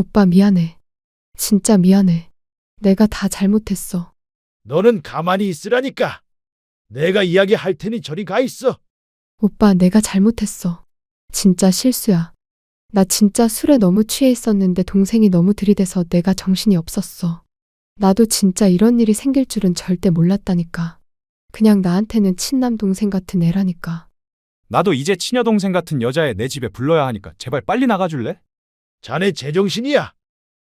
오빠 미안해. 진짜 미안해. 내가 다 잘못했어. 너는 가만히 있으라니까. 내가 이야기할 테니 저리 가 있어. 오빠 내가 잘못했어. 진짜 실수야. 나 진짜 술에 너무 취해 있었는데 동생이 너무 들이대서 내가 정신이 없었어. 나도 진짜 이런 일이 생길 줄은 절대 몰랐다니까. 그냥 나한테는 친남 동생 같은 애라니까. 나도 이제 친여동생 같은 여자애 내 집에 불러야 하니까 제발 빨리 나가줄래? 자네 제정신이야.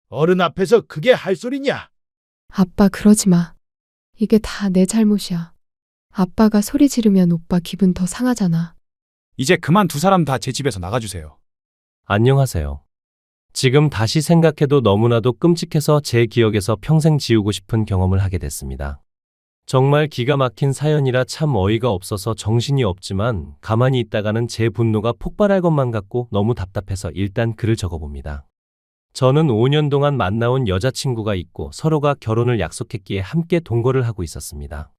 어른 앞에서 그게 할 소리냐? 아빠 그러지 마. 이게 다 내 잘못이야. 아빠가 소리 지르면 오빠 기분 더 상하잖아. 이제 그만 두 사람 다 제 집에서 나가주세요. 안녕하세요. 지금 다시 생각해도 너무나도 끔찍해서 제 기억에서 평생 지우고 싶은 경험을 하게 됐습니다. 정말 기가 막힌 사연이라 참 어이가 없어서 정신이 없지만 가만히 있다가는 제 분노가 폭발할 것만 같고 너무 답답해서 일단 글을 적어봅니다. 저는 5년 동안 만나온 여자친구가 있고 서로가 결혼을 약속했기에 함께 동거를 하고 있었습니다.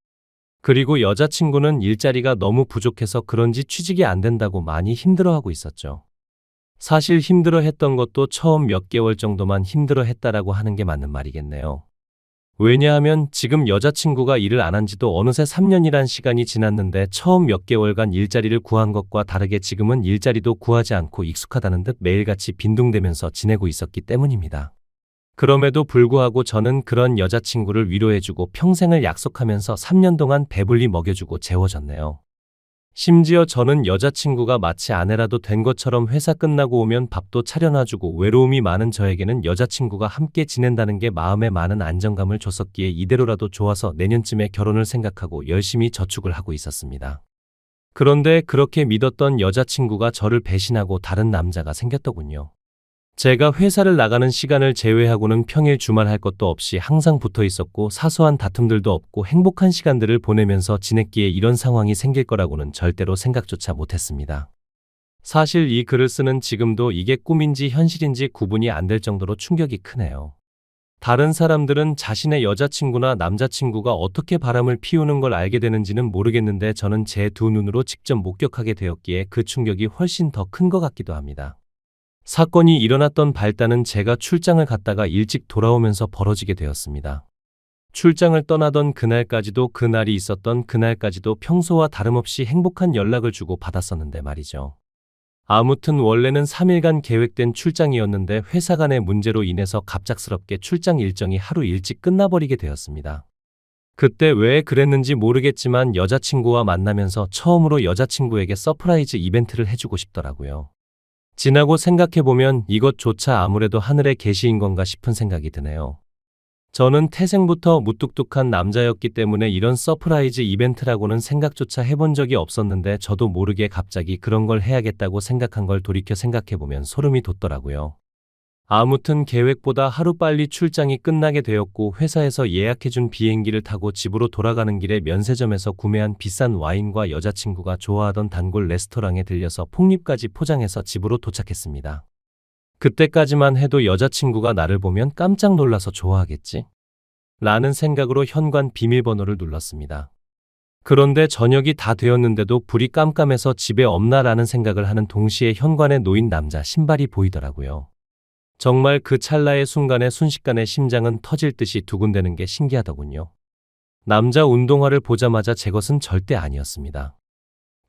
그리고 여자친구는 일자리가 너무 부족해서 그런지 취직이 안 된다고 많이 힘들어하고 있었죠. 사실 힘들어 했던 것도 처음 몇 개월 정도만 힘들어 했다라고 하는 게 맞는 말이겠네요. 왜냐하면 지금 여자친구가 일을 안 한 지도 어느새 3년이란 시간이 지났는데 처음 몇 개월간 일자리를 구한 것과 다르게 지금은 일자리도 구하지 않고 익숙하다는 듯 매일같이 빈둥대면서 지내고 있었기 때문입니다. 그럼에도 불구하고 저는 그런 여자친구를 위로해주고 평생을 약속하면서 3년 동안 배불리 먹여주고 재워졌네요. 심지어 저는 여자친구가 마치 아내라도 된 것처럼 회사 끝나고 오면 밥도 차려놔주고 외로움이 많은 저에게는 여자친구가 함께 지낸다는 게 마음에 많은 안정감을 줬었기에 이대로라도 좋아서 내년쯤에 결혼을 생각하고 열심히 저축을 하고 있었습니다. 그런데 그렇게 믿었던 여자친구가 저를 배신하고 다른 남자가 생겼더군요. 제가 회사를 나가는 시간을 제외하고는 평일 주말 할 것도 없이 항상 붙어 있었고 사소한 다툼들도 없고 행복한 시간들을 보내면서 지냈기에 이런 상황이 생길 거라고는 절대로 생각조차 못했습니다. 사실 이 글을 쓰는 지금도 이게 꿈인지 현실인지 구분이 안 될 정도로 충격이 크네요. 다른 사람들은 자신의 여자친구나 남자친구가 어떻게 바람을 피우는 걸 알게 되는지는 모르겠는데 저는 제 두 눈으로 직접 목격하게 되었기에 그 충격이 훨씬 더 큰 것 같기도 합니다. 사건이 일어났던 발단은 제가 출장을 갔다가 일찍 돌아오면서 벌어지게 되었습니다. 출장을 떠나던 그날까지도 그날이 있었던 그날까지도 평소와 다름없이 행복한 연락을 주고 받았었는데 말이죠. 아무튼 원래는 3일간 계획된 출장이었는데 회사 간의 문제로 인해서 갑작스럽게 출장 일정이 하루 일찍 끝나버리게 되었습니다. 그때 왜 그랬는지 모르겠지만 여자친구와 만나면서 처음으로 여자친구에게 서프라이즈 이벤트를 해주고 싶더라고요. 지나고 생각해보면 이것조차 아무래도 하늘의 계시인 건가 싶은 생각이 드네요. 저는 태생부터 무뚝뚝한 남자였기 때문에 이런 서프라이즈 이벤트라고는 생각조차 해본 적이 없었는데 저도 모르게 갑자기 그런 걸 해야겠다고 생각한 걸 돌이켜 생각해보면 소름이 돋더라고요. 아무튼 계획보다 하루빨리 출장이 끝나게 되었고 회사에서 예약해준 비행기를 타고 집으로 돌아가는 길에 면세점에서 구매한 비싼 와인과 여자친구가 좋아하던 단골 레스토랑에 들려서 폭립까지 포장해서 집으로 도착했습니다. 그때까지만 해도 여자친구가 나를 보면 깜짝 놀라서 좋아하겠지? 라는 생각으로 현관 비밀번호를 눌렀습니다. 그런데 저녁이 다 되었는데도 불이 깜깜해서 집에 없나라는 생각을 하는 동시에 현관에 놓인 남자 신발이 보이더라고요. 정말 그 찰나의 순간에 순식간에 심장은 터질 듯이 두근대는 게 신기하더군요. 남자 운동화를 보자마자 제 것은 절대 아니었습니다.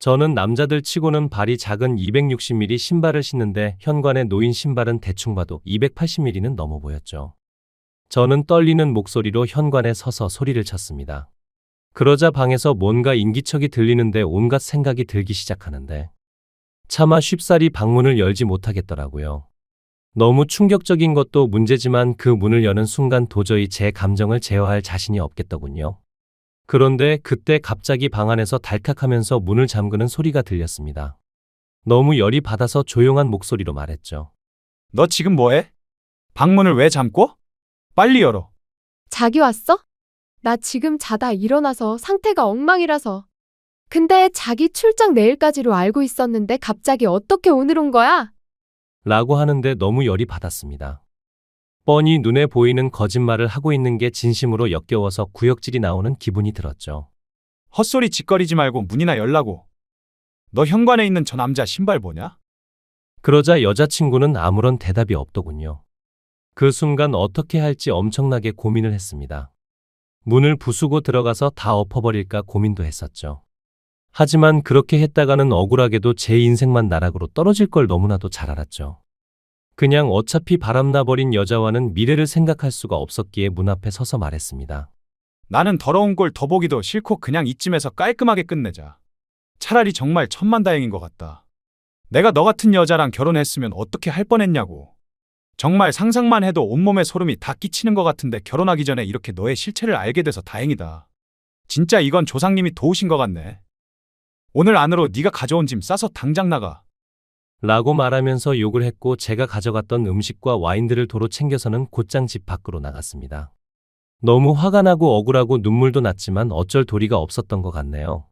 저는 남자들 치고는 발이 작은 260mm 신발을 신는데 현관에 놓인 신발은 대충 봐도 280mm는 넘어 보였죠. 저는 떨리는 목소리로 현관에 서서 소리를 쳤습니다. 그러자 방에서 뭔가 인기척이 들리는데 온갖 생각이 들기 시작하는데 차마 쉽사리 방문을 열지 못하겠더라고요. 너무 충격적인 것도 문제지만 그 문을 여는 순간 도저히 제 감정을 제어할 자신이 없겠더군요. 그런데 그때 갑자기 방 안에서 달칵하면서 문을 잠그는 소리가 들렸습니다. 너무 열이 받아서 조용한 목소리로 말했죠. 너 지금 뭐해? 방문을 왜 잠고? 빨리 열어. 자기 왔어? 나 지금 자다 일어나서 상태가 엉망이라서. 근데 자기 출장 내일까지로 알고 있었는데 갑자기 어떻게 오늘 온 거야? 라고 하는데 너무 열이 받았습니다. 뻔히 눈에 보이는 거짓말을 하고 있는 게 진심으로 역겨워서 구역질이 나오는 기분이 들었죠. 헛소리 짓거리지 말고 문이나 열라고. 너 현관에 있는 저 남자 신발 뭐냐? 그러자 여자친구는 아무런 대답이 없더군요. 그 순간 어떻게 할지 엄청나게 고민을 했습니다. 문을 부수고 들어가서 다 엎어버릴까 고민도 했었죠. 하지만 그렇게 했다가는 억울하게도 제 인생만 나락으로 떨어질 걸 너무나도 잘 알았죠. 그냥 어차피 바람나버린 여자와는 미래를 생각할 수가 없었기에 문 앞에 서서 말했습니다. 나는 더러운 꼴 더 보기도 싫고 그냥 이쯤에서 깔끔하게 끝내자. 차라리 정말 천만다행인 것 같다. 내가 너 같은 여자랑 결혼했으면 어떻게 할 뻔했냐고. 정말 상상만 해도 온몸에 소름이 다 끼치는 것 같은데 결혼하기 전에 이렇게 너의 실체를 알게 돼서 다행이다. 진짜 이건 조상님이 도우신 것 같네. 오늘 안으로 네가 가져온 짐 싸서 당장 나가. 라고 말하면서 욕을 했고 제가 가져갔던 음식과 와인들을 도로 챙겨서는 곧장 집 밖으로 나갔습니다. 너무 화가 나고 억울하고 눈물도 났지만 어쩔 도리가 없었던 것 같네요.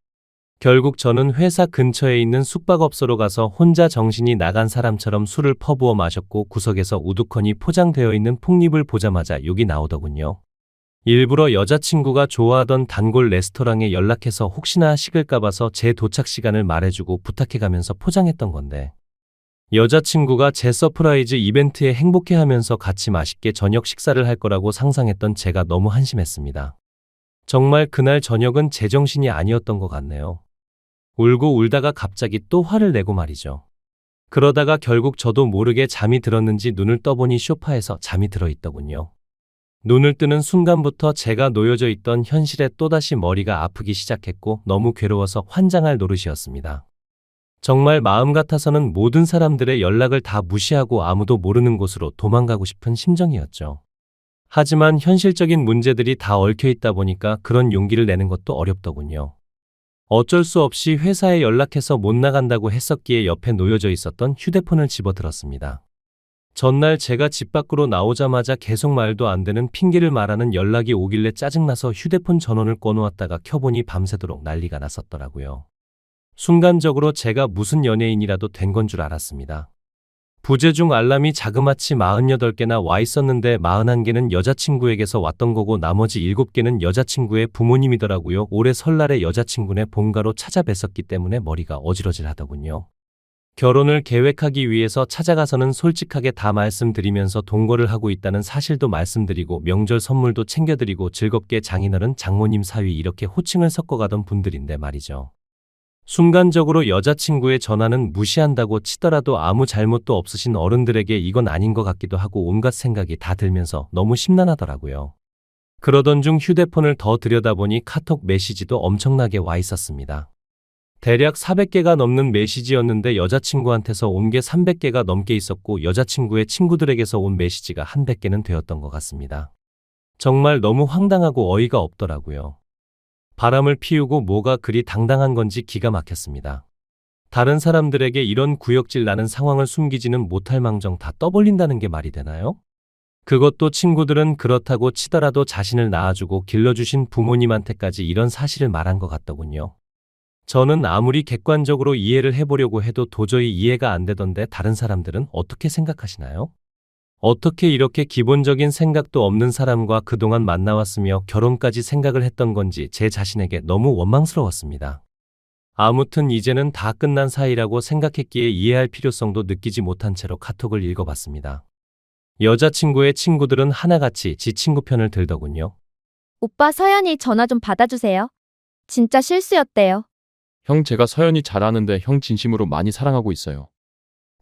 결국 저는 회사 근처에 있는 숙박업소로 가서 혼자 정신이 나간 사람처럼 술을 퍼부어 마셨고 구석에서 우두커니 포장되어 있는 폭립을 보자마자 욕이 나오더군요. 일부러 여자친구가 좋아하던 단골 레스토랑에 연락해서 혹시나 식을까 봐서 제 도착 시간을 말해주고 부탁해가면서 포장했던 건데 여자친구가 제 서프라이즈 이벤트에 행복해하면서 같이 맛있게 저녁 식사를 할 거라고 상상했던 제가 너무 한심했습니다. 정말 그날 저녁은 제정신이 아니었던 것 같네요. 울고 울다가 갑자기 또 화를 내고 말이죠. 그러다가 결국 저도 모르게 잠이 들었는지 눈을 떠보니 쇼파에서 잠이 들어 있더군요. 눈을 뜨는 순간부터 제가 놓여져 있던 현실에 또다시 머리가 아프기 시작했고 너무 괴로워서 환장할 노릇이었습니다. 정말 마음 같아서는 모든 사람들의 연락을 다 무시하고 아무도 모르는 곳으로 도망가고 싶은 심정이었죠. 하지만 현실적인 문제들이 다 얽혀 있다 보니까 그런 용기를 내는 것도 어렵더군요. 어쩔 수 없이 회사에 연락해서 못 나간다고 했었기에 옆에 놓여져 있었던 휴대폰을 집어들었습니다. 전날 제가 집 밖으로 나오자마자 계속 말도 안 되는 핑계를 말하는 연락이 오길래 짜증나서 휴대폰 전원을 꺼놓았다가 켜보니 밤새도록 난리가 났었더라고요. 순간적으로 제가 무슨 연예인이라도 된 건 줄 알았습니다. 부재 중 알람이 자그마치 48개나 와 있었는데 41개는 여자친구에게서 왔던 거고 나머지 7개는 여자친구의 부모님이더라고요. 올해 설날에 여자친구네 본가로 찾아뵀었기 때문에 머리가 어지러질 하더군요. 결혼을 계획하기 위해서 찾아가서는 솔직하게 다 말씀드리면서 동거를 하고 있다는 사실도 말씀드리고 명절 선물도 챙겨드리고 즐겁게 장인어른 장모님 사위 이렇게 호칭을 섞어가던 분들인데 말이죠. 순간적으로 여자친구의 전화는 무시한다고 치더라도 아무 잘못도 없으신 어른들에게 이건 아닌 것 같기도 하고 온갖 생각이 다 들면서 너무 심란하더라고요. 그러던 중 휴대폰을 더 들여다보니 카톡 메시지도 엄청나게 와 있었습니다. 대략 400개가 넘는 메시지였는데 여자친구한테서 온 게 300개가 넘게 있었고 여자친구의 친구들에게서 온 메시지가 한 100개는 되었던 것 같습니다. 정말 너무 황당하고 어이가 없더라고요. 바람을 피우고 뭐가 그리 당당한 건지 기가 막혔습니다. 다른 사람들에게 이런 구역질 나는 상황을 숨기지는 못할 망정 다 떠벌린다는 게 말이 되나요? 그것도 친구들은 그렇다고 치더라도 자신을 낳아주고 길러주신 부모님한테까지 이런 사실을 말한 것 같더군요. 저는 아무리 객관적으로 이해를 해보려고 해도 도저히 이해가 안 되던데 다른 사람들은 어떻게 생각하시나요? 어떻게 이렇게 기본적인 생각도 없는 사람과 그동안 만나왔으며 결혼까지 생각을 했던 건지 제 자신에게 너무 원망스러웠습니다. 아무튼 이제는 다 끝난 사이라고 생각했기에 이해할 필요성도 느끼지 못한 채로 카톡을 읽어봤습니다. 여자친구의 친구들은 하나같이 지 친구 편을 들더군요. 오빠 서연이 전화 좀 받아주세요. 진짜 실수였대요. 형 제가 서연이 잘하는데 형 진심으로 많이 사랑하고 있어요.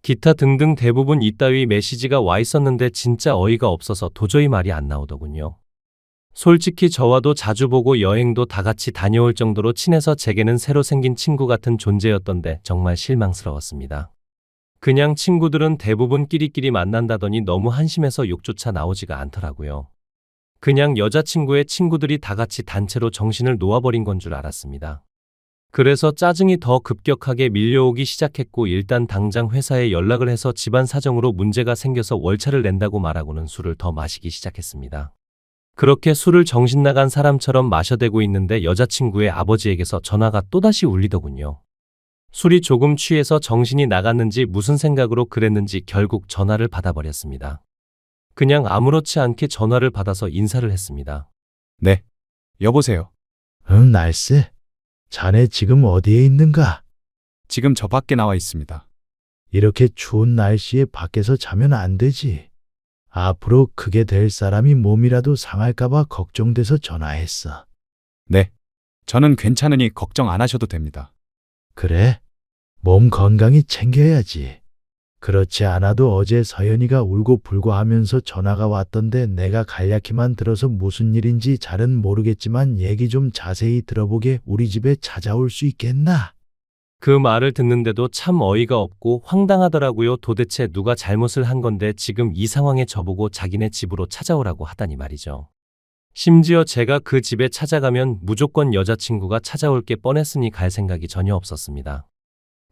기타 등등 대부분 이따위 메시지가 와 있었는데 진짜 어이가 없어서 도저히 말이 안 나오더군요. 솔직히 저와도 자주 보고 여행도 다 같이 다녀올 정도로 친해서 제게는 새로 생긴 친구 같은 존재였던데 정말 실망스러웠습니다. 그냥 친구들은 대부분 끼리끼리 만난다더니 너무 한심해서 욕조차 나오지가 않더라고요. 그냥 여자친구의 친구들이 다 같이 단체로 정신을 놓아버린 건 줄 알았습니다. 그래서 짜증이 더 급격하게 밀려오기 시작했고 일단 당장 회사에 연락을 해서 집안 사정으로 문제가 생겨서 월차를 낸다고 말하고는 술을 더 마시기 시작했습니다. 그렇게 술을 정신 나간 사람처럼 마셔대고 있는데 여자친구의 아버지에게서 전화가 또다시 울리더군요. 술이 조금 취해서 정신이 나갔는지 무슨 생각으로 그랬는지 결국 전화를 받아버렸습니다. 그냥 아무렇지 않게 전화를 받아서 인사를 했습니다. 네. 여보세요. 응, 날씨. 자네 지금 어디에 있는가? 지금 저 밖에 나와 있습니다. 이렇게 추운 날씨에 밖에서 자면 안 되지. 앞으로 크게 될 사람이 몸이라도 상할까봐 걱정돼서 전화했어. 네. 저는 괜찮으니 걱정 안 하셔도 됩니다. 그래? 몸 건강히 챙겨야지. 그렇지 않아도 어제 서연이가 울고 불고 하면서 전화가 왔던데 내가 간략히만 들어서 무슨 일인지 잘은 모르겠지만 얘기 좀 자세히 들어보게 우리 집에 찾아올 수 있겠나? 그 말을 듣는데도 참 어이가 없고 황당하더라고요. 도대체 누가 잘못을 한 건데 지금 이 상황에 저보고 자기네 집으로 찾아오라고 하다니 말이죠. 심지어 제가 그 집에 찾아가면 무조건 여자친구가 찾아올 게 뻔했으니 갈 생각이 전혀 없었습니다.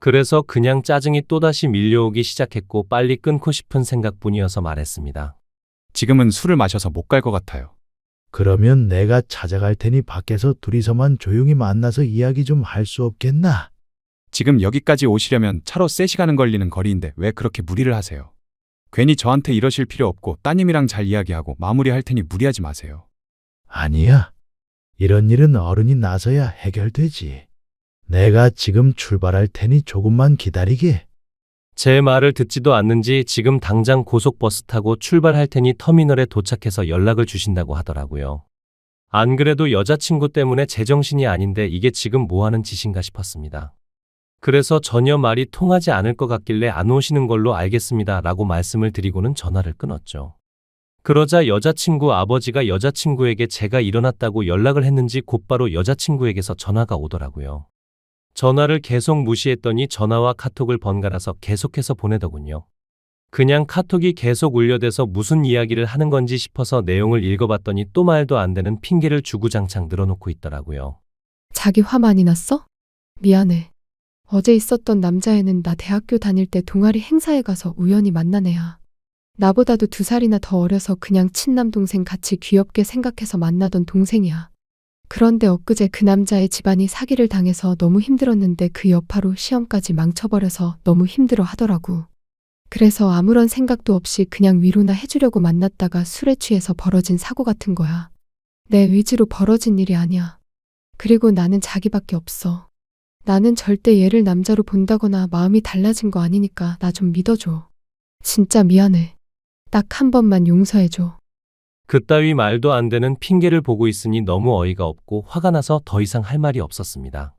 그래서 그냥 짜증이 또다시 밀려오기 시작했고 빨리 끊고 싶은 생각뿐이어서 말했습니다. 지금은 술을 마셔서 못 갈 것 같아요. 그러면 내가 찾아갈 테니 밖에서 둘이서만 조용히 만나서 이야기 좀 할 수 없겠나? 지금 여기까지 오시려면 차로 3시간은 걸리는 거리인데 왜 그렇게 무리를 하세요? 괜히 저한테 이러실 필요 없고 따님이랑 잘 이야기하고 마무리할 테니 무리하지 마세요. 아니야. 이런 일은 어른이 나서야 해결되지. 내가 지금 출발할 테니 조금만 기다리게. 제 말을 듣지도 않는지 지금 당장 고속버스 타고 출발할 테니 터미널에 도착해서 연락을 주신다고 하더라고요. 안 그래도 여자친구 때문에 제정신이 아닌데 이게 지금 뭐 하는 짓인가 싶었습니다. 그래서 전혀 말이 통하지 않을 것 같길래 안 오시는 걸로 알겠습니다 라고 말씀을 드리고는 전화를 끊었죠. 그러자 여자친구 아버지가 여자친구에게 제가 일어났다고 연락을 했는지 곧바로 여자친구에게서 전화가 오더라고요. 전화를 계속 무시했더니 전화와 카톡을 번갈아서 계속해서 보내더군요. 그냥 카톡이 계속 울려대서 무슨 이야기를 하는 건지 싶어서 내용을 읽어봤더니 또 말도 안 되는 핑계를 주구장창 늘어놓고 있더라고요. 자기 화 많이 났어? 미안해. 어제 있었던 남자애는 나 대학교 다닐 때 동아리 행사에 가서 우연히 만난 애야. 나보다도 두 살이나 더 어려서 그냥 친남 동생 같이 귀엽게 생각해서 만나던 동생이야. 그런데 엊그제 그 남자의 집안이 사기를 당해서 너무 힘들었는데 그 여파로 시험까지 망쳐버려서 너무 힘들어 하더라고. 그래서 아무런 생각도 없이 그냥 위로나 해주려고 만났다가 술에 취해서 벌어진 사고 같은 거야. 내 의지로 벌어진 일이 아니야. 그리고 나는 자기밖에 없어. 나는 절대 얘를 남자로 본다거나 마음이 달라진 거 아니니까 나 좀 믿어줘. 진짜 미안해. 딱 한 번만 용서해줘. 그따위 말도 안 되는 핑계를 보고 있으니 너무 어이가 없고 화가 나서 더 이상 할 말이 없었습니다.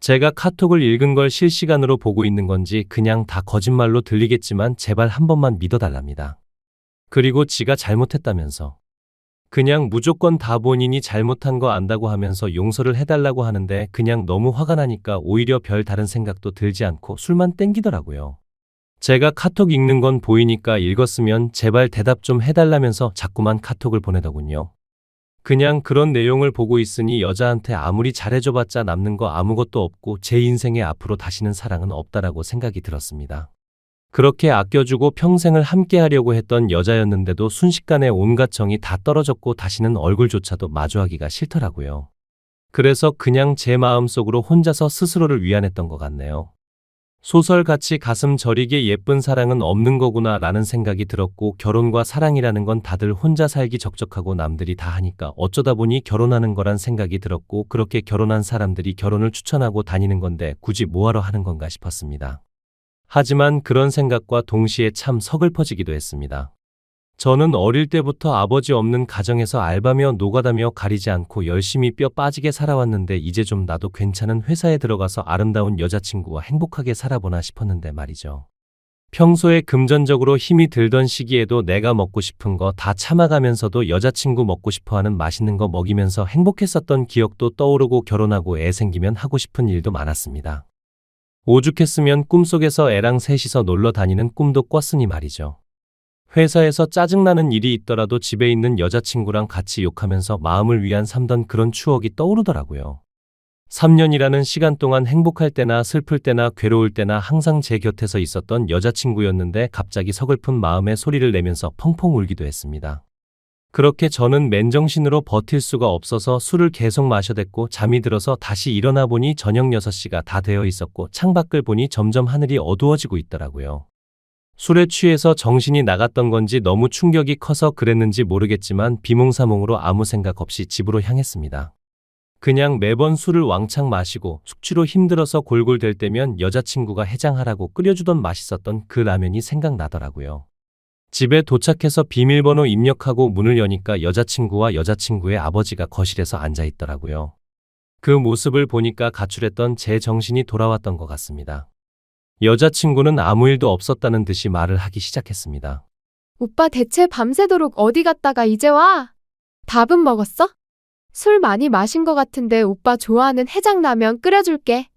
제가 카톡을 읽은 걸 실시간으로 보고 있는 건지 그냥 다 거짓말로 들리겠지만 제발 한 번만 믿어달랍니다. 그리고 지가 잘못했다면서. 그냥 무조건 다 본인이 잘못한 거 안다고 하면서 용서를 해달라고 하는데 그냥 너무 화가 나니까 오히려 별 다른 생각도 들지 않고 술만 땡기더라고요. 제가 카톡 읽는 건 보이니까 읽었으면 제발 대답 좀 해달라면서 자꾸만 카톡을 보내더군요. 그냥 그런 내용을 보고 있으니 여자한테 아무리 잘해줘봤자 남는 거 아무것도 없고 제 인생에 앞으로 다시는 사랑은 없다라고 생각이 들었습니다. 그렇게 아껴주고 평생을 함께 하려고 했던 여자였는데도 순식간에 온갖 정이 다 떨어졌고 다시는 얼굴조차도 마주하기가 싫더라고요. 그래서 그냥 제 마음속으로 혼자서 스스로를 위안했던 것 같네요. 소설같이 가슴 저리게 예쁜 사랑은 없는 거구나 라는 생각이 들었고 결혼과 사랑이라는 건 다들 혼자 살기 적적하고 남들이 다 하니까 어쩌다 보니 결혼하는 거란 생각이 들었고 그렇게 결혼한 사람들이 결혼을 추천하고 다니는 건데 굳이 뭐하러 하는 건가 싶었습니다. 하지만 그런 생각과 동시에 참 서글퍼지기도 했습니다. 저는 어릴 때부터 아버지 없는 가정에서 알바며 노가다며 가리지 않고 열심히 뼈 빠지게 살아왔는데 이제 좀 나도 괜찮은 회사에 들어가서 아름다운 여자친구와 행복하게 살아보나 싶었는데 말이죠. 평소에 금전적으로 힘이 들던 시기에도 내가 먹고 싶은 거 다 참아가면서도 여자친구 먹고 싶어 하는 맛있는 거 먹이면서 행복했었던 기억도 떠오르고 결혼하고 애 생기면 하고 싶은 일도 많았습니다. 오죽했으면 꿈속에서 애랑 셋이서 놀러 다니는 꿈도 꿨으니 말이죠. 회사에서 짜증나는 일이 있더라도 집에 있는 여자친구랑 같이 욕하면서 마음을 위안 삼던 그런 추억이 떠오르더라고요. 3년이라는 시간 동안 행복할 때나 슬플 때나 괴로울 때나 항상 제 곁에서 있었던 여자친구였는데 갑자기 서글픈 마음에 소리를 내면서 펑펑 울기도 했습니다. 그렇게 저는 맨정신으로 버틸 수가 없어서 술을 계속 마셔댔고 잠이 들어서 다시 일어나 보니 저녁 6시가 다 되어 있었고 창밖을 보니 점점 하늘이 어두워지고 있더라고요. 술에 취해서 정신이 나갔던 건지 너무 충격이 커서 그랬는지 모르겠지만 비몽사몽으로 아무 생각 없이 집으로 향했습니다. 그냥 매번 술을 왕창 마시고 숙취로 힘들어서 골골댈 때면 여자친구가 해장하라고 끓여주던 맛있었던 그 라면이 생각나더라고요. 집에 도착해서 비밀번호 입력하고 문을 여니까 여자친구와 여자친구의 아버지가 거실에서 앉아 있더라고요. 그 모습을 보니까 가출했던 제 정신이 돌아왔던 것 같습니다. 여자친구는 아무 일도 없었다는 듯이 말을 하기 시작했습니다. 오빠 대체 밤새도록 어디 갔다가 이제 와? 밥은 먹었어? 술 많이 마신 것 같은데 오빠 좋아하는 해장라면 끓여줄게.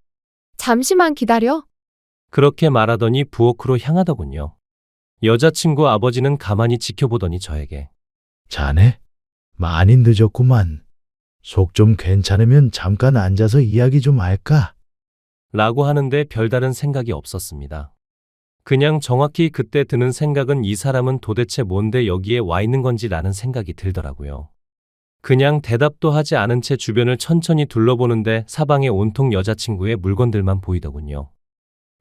잠시만 기다려. 그렇게 말하더니 부엌으로 향하더군요. 여자친구 아버지는 가만히 지켜보더니 저에게 자네? 많이 늦었구만. 속 좀 괜찮으면 잠깐 앉아서 이야기 좀 할까? 라고 하는데 별다른 생각이 없었습니다. 그냥 정확히 그때 드는 생각은 이 사람은 도대체 뭔데 여기에 와 있는 건지라는 생각이 들더라고요. 그냥 대답도 하지 않은 채 주변을 천천히 둘러보는데 사방에 온통 여자친구의 물건들만 보이더군요.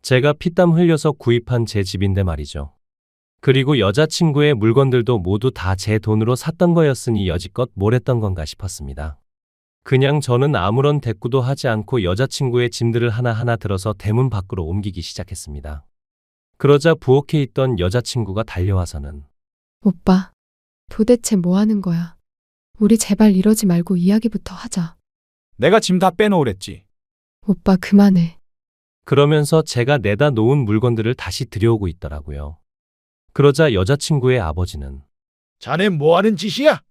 제가 피땀 흘려서 구입한 제 집인데 말이죠. 그리고 여자친구의 물건들도 모두 다 제 돈으로 샀던 거였으니 여지껏 뭘 했던 건가 싶었습니다. 그냥 저는 아무런 대꾸도 하지 않고 여자친구의 짐들을 하나하나 들어서 대문 밖으로 옮기기 시작했습니다. 그러자 부엌에 있던 여자친구가 달려와서는 오빠, 도대체 뭐 하는 거야? 우리 제발 이러지 말고 이야기부터 하자. 내가 짐 다 빼놓으랬지. 오빠 그만해. 그러면서 제가 내다 놓은 물건들을 다시 들여오고 있더라고요. 그러자 여자친구의 아버지는 자네 뭐 하는 짓이야?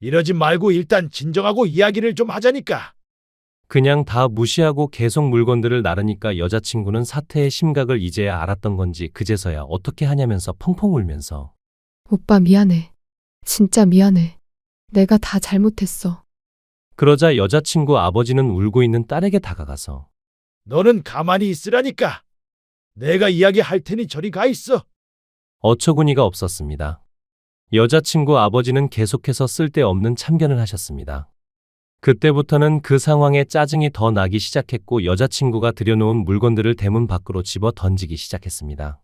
이러지 말고 일단 진정하고 이야기를 좀 하자니까. 그냥 다 무시하고 계속 물건들을 나르니까 여자친구는 사태의 심각을 이제야 알았던 건지 그제서야 어떻게 하냐면서 펑펑 울면서 오빠 미안해. 진짜 미안해. 내가 다 잘못했어. 그러자 여자친구 아버지는 울고 있는 딸에게 다가가서 너는 가만히 있으라니까. 내가 이야기할 테니 저리 가 있어. 어처구니가 없었습니다. 여자친구 아버지는 계속해서 쓸데없는 참견을 하셨습니다. 그때부터는 그 상황에 짜증이 더 나기 시작했고 여자친구가 들여놓은 물건들을 대문 밖으로 집어 던지기 시작했습니다.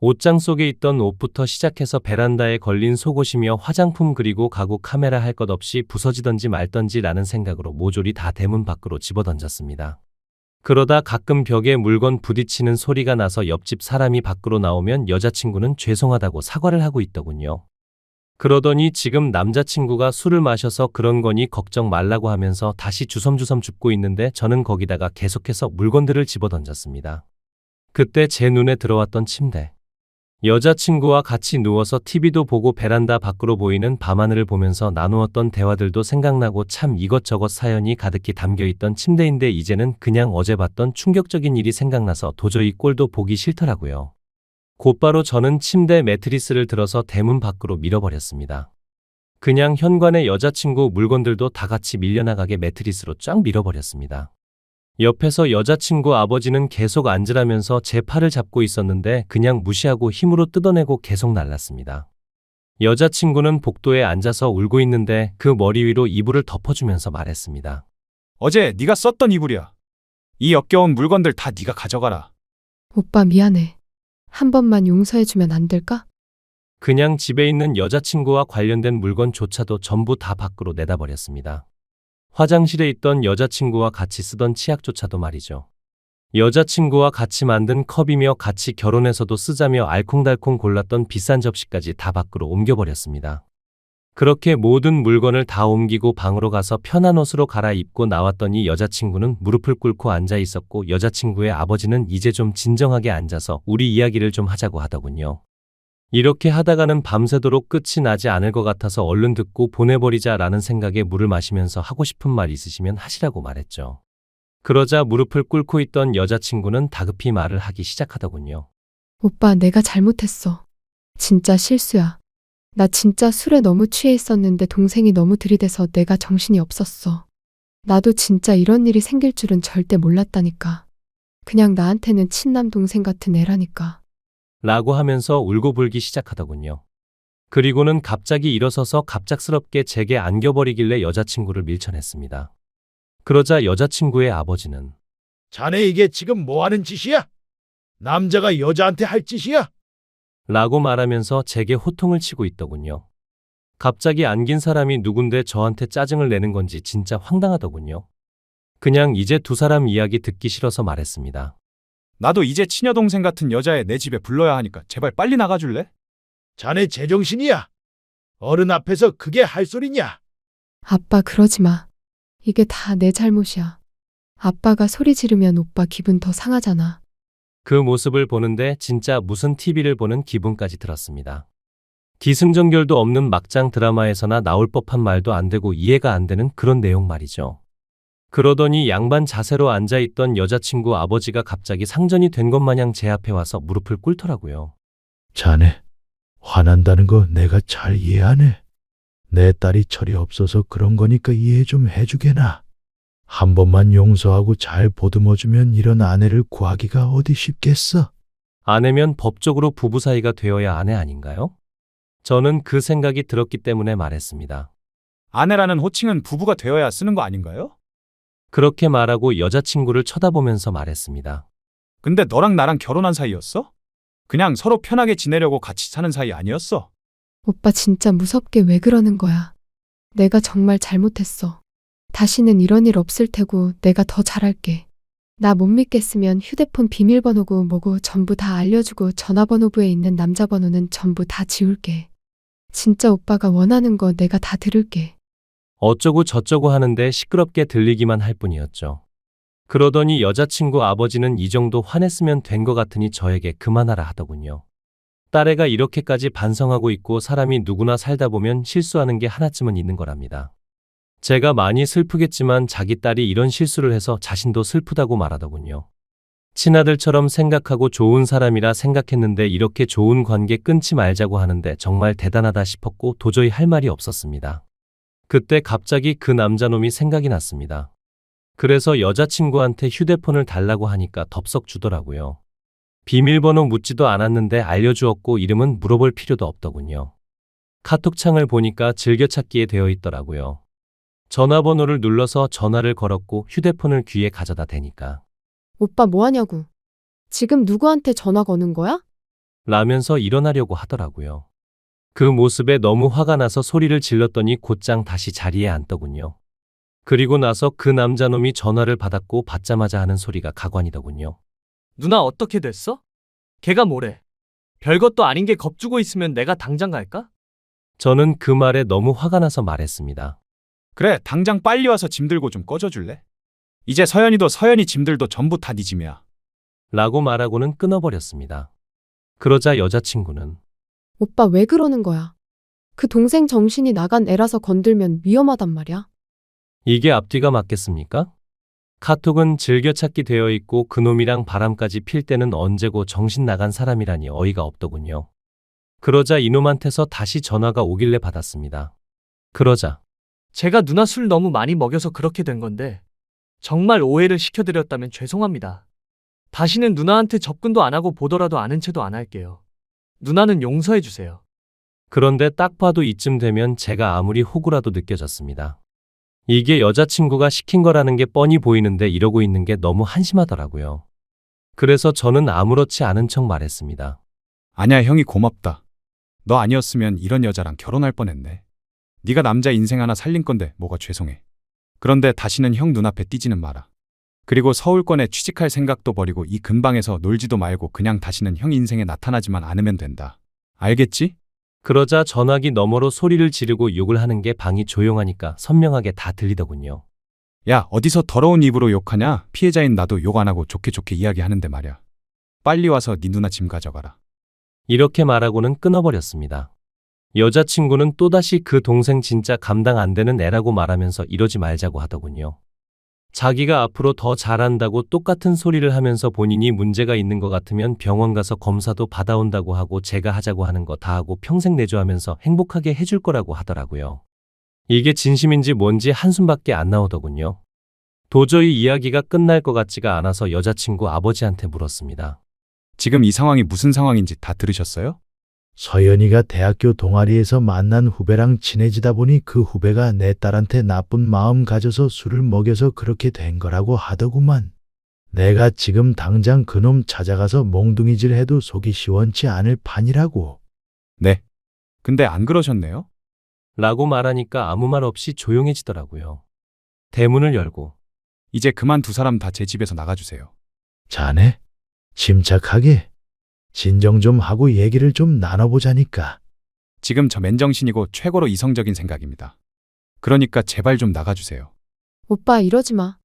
옷장 속에 있던 옷부터 시작해서 베란다에 걸린 속옷이며 화장품 그리고 가구 카메라 할 것 없이 부서지던지 말던지라는 생각으로 모조리 다 대문 밖으로 집어 던졌습니다. 그러다 가끔 벽에 물건 부딪히는 소리가 나서 옆집 사람이 밖으로 나오면 여자친구는 죄송하다고 사과를 하고 있더군요. 그러더니 지금 남자친구가 술을 마셔서 그런 거니 걱정 말라고 하면서 다시 주섬주섬 줍고 있는데 저는 거기다가 계속해서 물건들을 집어 던졌습니다. 그때 제 눈에 들어왔던 침대. 여자친구와 같이 누워서 TV도 보고 베란다 밖으로 보이는 밤하늘을 보면서 나누었던 대화들도 생각나고 참 이것저것 사연이 가득히 담겨 있던 침대인데 이제는 그냥 어제 봤던 충격적인 일이 생각나서 도저히 꼴도 보기 싫더라고요. 곧바로 저는 침대 매트리스를 들어서 대문 밖으로 밀어버렸습니다. 그냥 현관의 여자친구 물건들도 다 같이 밀려나가게 매트리스로 쫙 밀어버렸습니다. 옆에서 여자친구 아버지는 계속 앉으라면서 제 팔을 잡고 있었는데 그냥 무시하고 힘으로 뜯어내고 계속 날랐습니다. 여자친구는 복도에 앉아서 울고 있는데 그 머리 위로 이불을 덮어주면서 말했습니다. 어제 네가 썼던 이불이야. 이 역겨운 물건들 다 네가 가져가라. 오빠 미안해. 한 번만 용서해주면 안 될까? 그냥 집에 있는 여자친구와 관련된 물건조차도 전부 다 밖으로 내다버렸습니다. 화장실에 있던 여자친구와 같이 쓰던 치약조차도 말이죠. 여자친구와 같이 만든 컵이며 같이 결혼해서도 쓰자며 알콩달콩 골랐던 비싼 접시까지 다 밖으로 옮겨버렸습니다. 그렇게 모든 물건을 다 옮기고 방으로 가서 편한 옷으로 갈아입고 나왔더니 여자친구는 무릎을 꿇고 앉아 있었고 여자친구의 아버지는 이제 좀 진정하게 앉아서 우리 이야기를 좀 하자고 하더군요. 이렇게 하다가는 밤새도록 끝이 나지 않을 것 같아서 얼른 듣고 보내버리자 라는 생각에 물을 마시면서 하고 싶은 말 있으시면 하시라고 말했죠. 그러자 무릎을 꿇고 있던 여자친구는 다급히 말을 하기 시작하더군요. 오빠 내가 잘못했어. 진짜 실수야. 나 진짜 술에 너무 취해 있었는데 동생이 너무 들이대서 내가 정신이 없었어. 나도 진짜 이런 일이 생길 줄은 절대 몰랐다니까. 그냥 나한테는 친남 동생 같은 애라니까. 라고 하면서 울고불기 시작하더군요. 그리고는 갑자기 일어서서 갑작스럽게 제게 안겨버리길래 여자친구를 밀쳐냈습니다. 그러자 여자친구의 아버지는 자네 이게 지금 뭐 하는 짓이야? 남자가 여자한테 할 짓이야? 라고 말하면서 제게 호통을 치고 있더군요. 갑자기 안긴 사람이 누군데 저한테 짜증을 내는 건지 진짜 황당하더군요. 그냥 이제 두 사람 이야기 듣기 싫어서 말했습니다. 나도 이제 치녀동생 같은 여자애 내 집에 불러야 하니까 제발 빨리 나가줄래? 자네 제정신이야? 어른 앞에서 그게 할 소리냐? 아빠 그러지 마. 이게 다 내 잘못이야. 아빠가 소리 지르면 오빠 기분 더 상하잖아. 그 모습을 보는데 진짜 무슨 TV를 보는 기분까지 들었습니다. 기승전결도 없는 막장 드라마에서나 나올 법한 말도 안 되고 이해가 안 되는 그런 내용 말이죠. 그러더니 양반 자세로 앉아있던 여자친구 아버지가 갑자기 상전이 된 것 마냥 제 앞에 와서 무릎을 꿇더라고요. 자네, 화난다는 거 내가 잘 이해하네. 내 딸이 철이 없어서 그런 거니까 이해 좀 해주게나. 한 번만 용서하고 잘 보듬어주면 이런 아내를 구하기가 어디 쉽겠어? 아내면 법적으로 부부 사이가 되어야 아내 아닌가요? 저는 그 생각이 들었기 때문에 말했습니다. 아내라는 호칭은 부부가 되어야 쓰는 거 아닌가요? 그렇게 말하고 여자친구를 쳐다보면서 말했습니다. 근데 너랑 나랑 결혼한 사이였어? 그냥 서로 편하게 지내려고 같이 사는 사이 아니었어? 오빠 진짜 무섭게 왜 그러는 거야? 내가 정말 잘못했어. 다시는 이런 일 없을 테고 내가 더 잘할게. 나 못 믿겠으면 휴대폰 비밀번호고 뭐고 전부 다 알려주고 전화번호부에 있는 남자 번호는 전부 다 지울게. 진짜 오빠가 원하는 거 내가 다 들을게. 어쩌고 저쩌고 하는데 시끄럽게 들리기만 할 뿐이었죠. 그러더니 여자친구 아버지는 이 정도 화냈으면 된 것 같으니 저에게 그만하라 하더군요. 딸애가 이렇게까지 반성하고 있고 사람이 누구나 살다 보면 실수하는 게 하나쯤은 있는 거랍니다. 제가 많이 슬프겠지만 자기 딸이 이런 실수를 해서 자신도 슬프다고 말하더군요. 친아들처럼 생각하고 좋은 사람이라 생각했는데 이렇게 좋은 관계 끊지 말자고 하는데 정말 대단하다 싶었고 도저히 할 말이 없었습니다. 그때 갑자기 그 남자놈이 생각이 났습니다. 그래서 여자친구한테 휴대폰을 달라고 하니까 덥석 주더라고요. 비밀번호 묻지도 않았는데 알려주었고 이름은 물어볼 필요도 없더군요. 카톡창을 보니까 즐겨찾기에 되어 있더라고요. 전화번호를 눌러서 전화를 걸었고 휴대폰을 귀에 가져다 대니까 오빠 뭐 하냐고. 지금 누구한테 전화 거는 거야? 라면서 일어나려고 하더라고요. 그 모습에 너무 화가 나서 소리를 질렀더니 곧장 다시 자리에 앉더군요. 그리고 나서 그 남자놈이 전화를 받았고 받자마자 하는 소리가 가관이더군요. 누나 어떻게 됐어? 걔가 뭐래? 별것도 아닌 게 겁주고 있으면 내가 당장 갈까? 저는 그 말에 너무 화가 나서 말했습니다. 그래, 당장 빨리 와서 짐 들고 좀 꺼져줄래? 이제 서연이도 서연이 짐들도 전부 다 네 짐이야. 라고 말하고는 끊어버렸습니다. 그러자 여자친구는 오빠 왜 그러는 거야? 그 동생 정신이 나간 애라서 건들면 위험하단 말이야. 이게 앞뒤가 맞겠습니까? 카톡은 즐겨찾기 되어 있고 그놈이랑 바람까지 필 때는 언제고 정신 나간 사람이라니 어이가 없더군요. 그러자 이놈한테서 다시 전화가 오길래 받았습니다. 그러자 제가 누나 술 너무 많이 먹여서 그렇게 된 건데 정말 오해를 시켜드렸다면 죄송합니다. 다시는 누나한테 접근도 안 하고 보더라도 아는 체도 안 할게요. 누나는 용서해 주세요. 그런데 딱 봐도 이쯤 되면 제가 아무리 호구라도 느껴졌습니다. 이게 여자친구가 시킨 거라는 게 뻔히 보이는데 이러고 있는 게 너무 한심하더라고요. 그래서 저는 아무렇지 않은 척 말했습니다. 아니야, 형이 고맙다. 너 아니었으면 이런 여자랑 결혼할 뻔했네. 네가 남자 인생 하나 살린 건데 뭐가 죄송해. 그런데 다시는 형 눈앞에 띄지는 마라. 그리고 서울권에 취직할 생각도 버리고 이 근방에서 놀지도 말고 그냥 다시는 형 인생에 나타나지만 않으면 된다. 알겠지? 그러자 전화기 너머로 소리를 지르고 욕을 하는 게 방이 조용하니까 선명하게 다 들리더군요. 야, 어디서 더러운 입으로 욕하냐? 피해자인 나도 욕 안 하고 좋게 좋게 이야기하는데 말이야. 빨리 와서 네 누나 짐 가져가라. 이렇게 말하고는 끊어버렸습니다. 여자친구는 또다시 그 동생 진짜 감당 안 되는 애라고 말하면서 이러지 말자고 하더군요. 자기가 앞으로 더 잘한다고 똑같은 소리를 하면서 본인이 문제가 있는 것 같으면 병원 가서 검사도 받아온다고 하고 제가 하자고 하는 거 다 하고 평생 내조하면서 행복하게 해줄 거라고 하더라고요. 이게 진심인지 뭔지 한숨밖에 안 나오더군요. 도저히 이야기가 끝날 것 같지가 않아서 여자친구 아버지한테 물었습니다. 지금 이 상황이 무슨 상황인지 다 들으셨어요? 서연이가 대학교 동아리에서 만난 후배랑 친해지다 보니 그 후배가 내 딸한테 나쁜 마음 가져서 술을 먹여서 그렇게 된 거라고 하더구만. 내가 지금 당장 그놈 찾아가서 몽둥이질 해도 속이 시원치 않을 판이라고. 네. 근데 안 그러셨네요? 라고 말하니까 아무 말 없이 조용해지더라고요. 대문을 열고 이제 그만 두 사람 다 제 집에서 나가주세요. 자네, 침착하게. 진정 좀 하고 얘기를 좀 나눠보자니까. 지금 저 맨정신이고 최고로 이성적인 생각입니다. 그러니까 제발 좀 나가주세요. 오빠 이러지 마.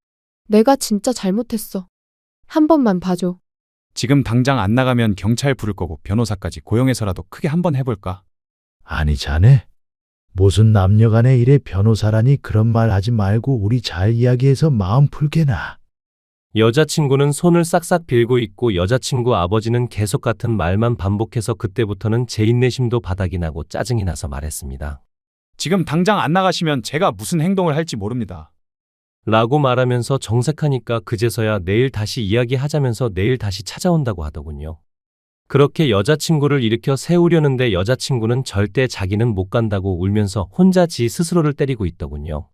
내가 진짜 잘못했어. 한 번만 봐줘. 지금 당장 안 나가면 경찰 부를 거고 변호사까지 고용해서라도 크게 한번 해볼까? 아니 자네 무슨 남녀간의 일에 변호사라니 그런 말 하지 말고 우리 잘 이야기해서 마음 풀게나. 여자친구는 손을 싹싹 빌고 있고 여자친구 아버지는 계속 같은 말만 반복해서 그때부터는 제 인내심도 바닥이 나고 짜증이 나서 말했습니다. 지금 당장 안 나가시면 제가 무슨 행동을 할지 모릅니다. 라고 말하면서 정색하니까 그제서야 내일 다시 이야기하자면서 내일 다시 찾아온다고 하더군요. 그렇게 여자친구를 일으켜 세우려는데 여자친구는 절대 자기는 못 간다고 울면서 혼자 지 스스로를 때리고 있더군요.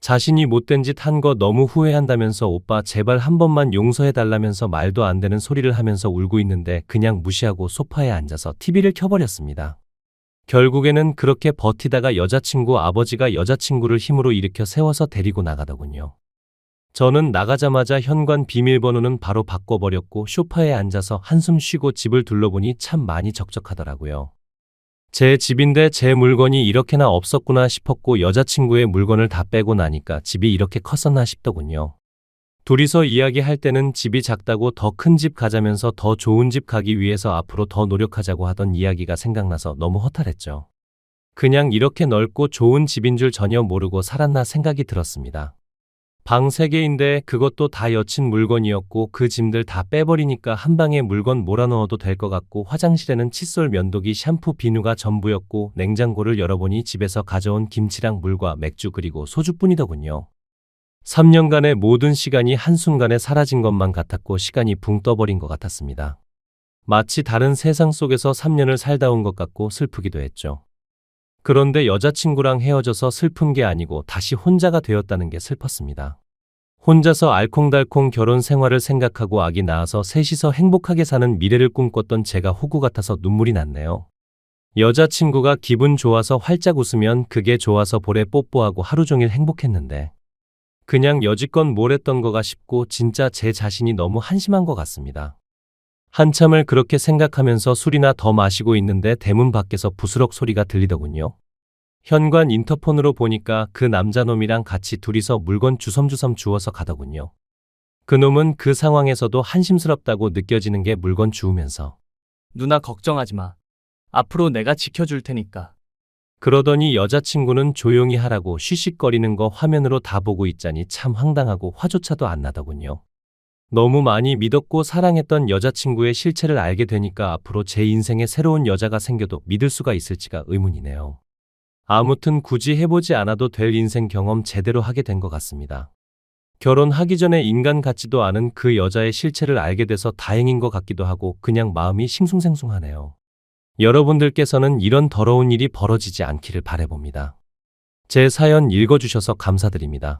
자신이 못된 짓 한 거 너무 후회한다면서 오빠 제발 한 번만 용서해 달라면서 말도 안 되는 소리를 하면서 울고 있는데 그냥 무시하고 소파에 앉아서 TV를 켜버렸습니다. 결국에는 그렇게 버티다가 여자친구 아버지가 여자친구를 힘으로 일으켜 세워서 데리고 나가더군요. 저는 나가자마자 현관 비밀번호는 바로 바꿔버렸고 소파에 앉아서 한숨 쉬고 집을 둘러보니 참 많이 적적하더라고요. 제 집인데 제 물건이 이렇게나 없었구나 싶었고 여자친구의 물건을 다 빼고 나니까 집이 이렇게 컸었나 싶더군요. 둘이서 이야기할 때는 집이 작다고 더 큰 집 가자면서 더 좋은 집 가기 위해서 앞으로 더 노력하자고 하던 이야기가 생각나서 너무 허탈했죠. 그냥 이렇게 넓고 좋은 집인 줄 전혀 모르고 살았나 생각이 들었습니다. 방 3개인데 그것도 다 여친 물건이었고 그 짐들 다 빼버리니까 한 방에 물건 몰아넣어도 될 것 같고 화장실에는 칫솔 면도기 샴푸 비누가 전부였고 냉장고를 열어보니 집에서 가져온 김치랑 물과 맥주 그리고 소주뿐이더군요. 3년간의 모든 시간이 한순간에 사라진 것만 같았고 시간이 붕 떠버린 것 같았습니다. 마치 다른 세상 속에서 3년을 살다 온 것 같고 슬프기도 했죠. 그런데 여자친구랑 헤어져서 슬픈 게 아니고 다시 혼자가 되었다는 게 슬펐습니다. 혼자서 알콩달콩 결혼 생활을 생각하고 아기 낳아서 셋이서 행복하게 사는 미래를 꿈꿨던 제가 호구 같아서 눈물이 났네요. 여자친구가 기분 좋아서 활짝 웃으면 그게 좋아서 볼에 뽀뽀하고 하루 종일 행복했는데 그냥 여지껏 뭘 했던 거가 싶고 진짜 제 자신이 너무 한심한 것 같습니다. 한참을 그렇게 생각하면서 술이나 더 마시고 있는데 대문 밖에서 부스럭 소리가 들리더군요. 현관 인터폰으로 보니까 그 남자놈이랑 같이 둘이서 물건 주섬주섬 주워서 가더군요. 그놈은 그 상황에서도 한심스럽다고 느껴지는 게 물건 주우면서 누나 걱정하지 마. 앞으로 내가 지켜줄 테니까. 그러더니 여자친구는 조용히 하라고 쉬쉬거리는 거 화면으로 다 보고 있자니 참 황당하고 화조차도 안 나더군요. 너무 많이 믿었고 사랑했던 여자친구의 실체를 알게 되니까 앞으로 제 인생에 새로운 여자가 생겨도 믿을 수가 있을지가 의문이네요. 아무튼 굳이 해보지 않아도 될 인생 경험 제대로 하게 된 것 같습니다. 결혼하기 전에 인간 같지도 않은 그 여자의 실체를 알게 돼서 다행인 것 같기도 하고 그냥 마음이 싱숭생숭하네요. 여러분들께서는 이런 더러운 일이 벌어지지 않기를 바래봅니다. 제 사연 읽어주셔서 감사드립니다.